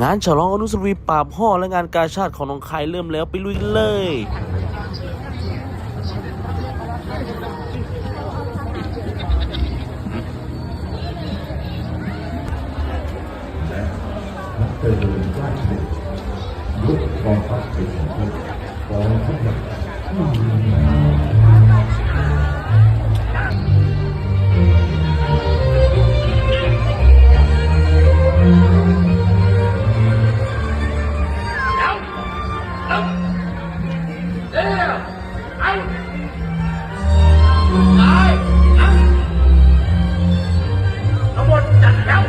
งานฉลองอนุสรีปราบห่อและงานกาชาติของน้องคายเริ่มแล้วไปลุยกันเลย ทั้งหมดจัดแล้ว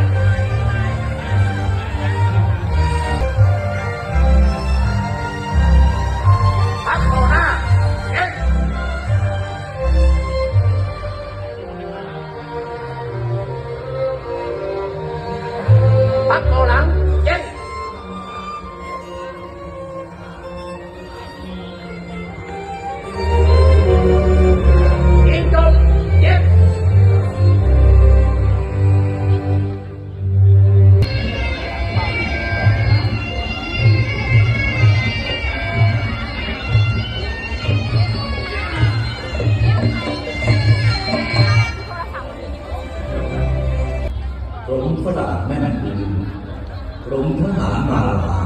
กรมฝรั่งแม่นปืนกรมทหารมาลา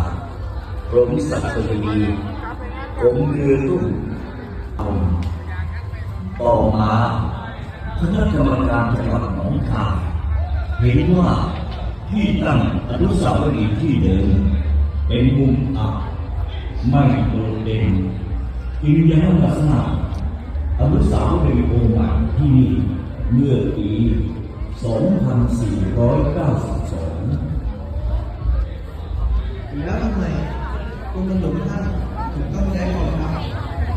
กรมสัตว์ดีกรมเรือรุ่งเอาต่อมาคณะกรรมการจังหวัดหนองคายเห็นว่าที่ตั้งอนุสาวรีย์ที่เดิมเป็นมุมอับไม่โดดเด่นจึงย้ายมาสร้างอนุสาวรีย์องค์ใหม่ที่นี่เมื่อปี 2492 แล้วทำไมกรมตำรวจท่านถึงต้องย้ายกองทัพ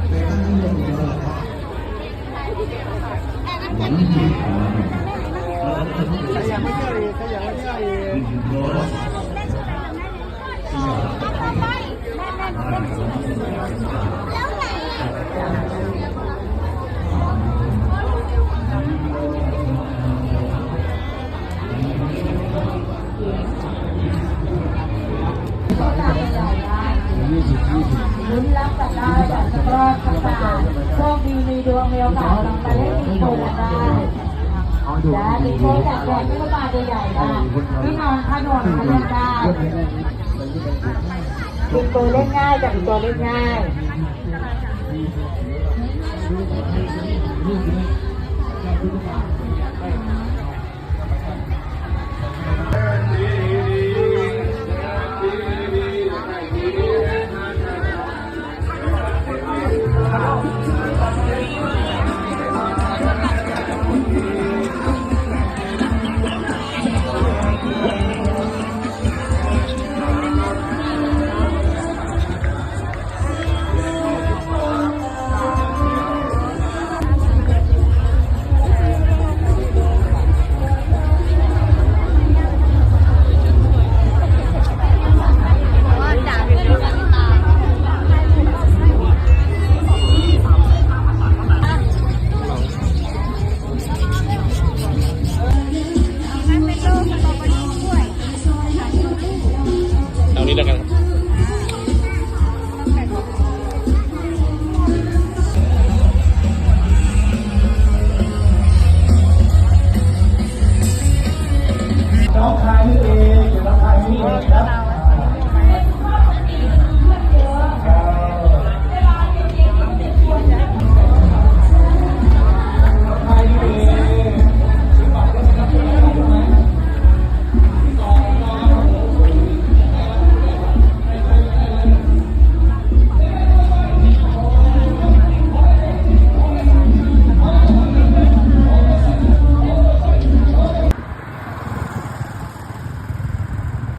ไปตั้งที่เมืองอุดรล่ะครับหวังที่ทางร้อย ยี่สิบยี่สิบลุ้นรับกันได้แบบตะกร้อสักบาทโชคดีมีดวงมีโอกาสลองไปเล่นมีโชว์กันได้และมีโชว์จากแดงไม่ก็มาตัวใหญ่ได้ที่นอนขนนเล่นได้เป็นตัวเล่นง่ายกับตัวเล่นง่ายเอานี้แล้วกันครับ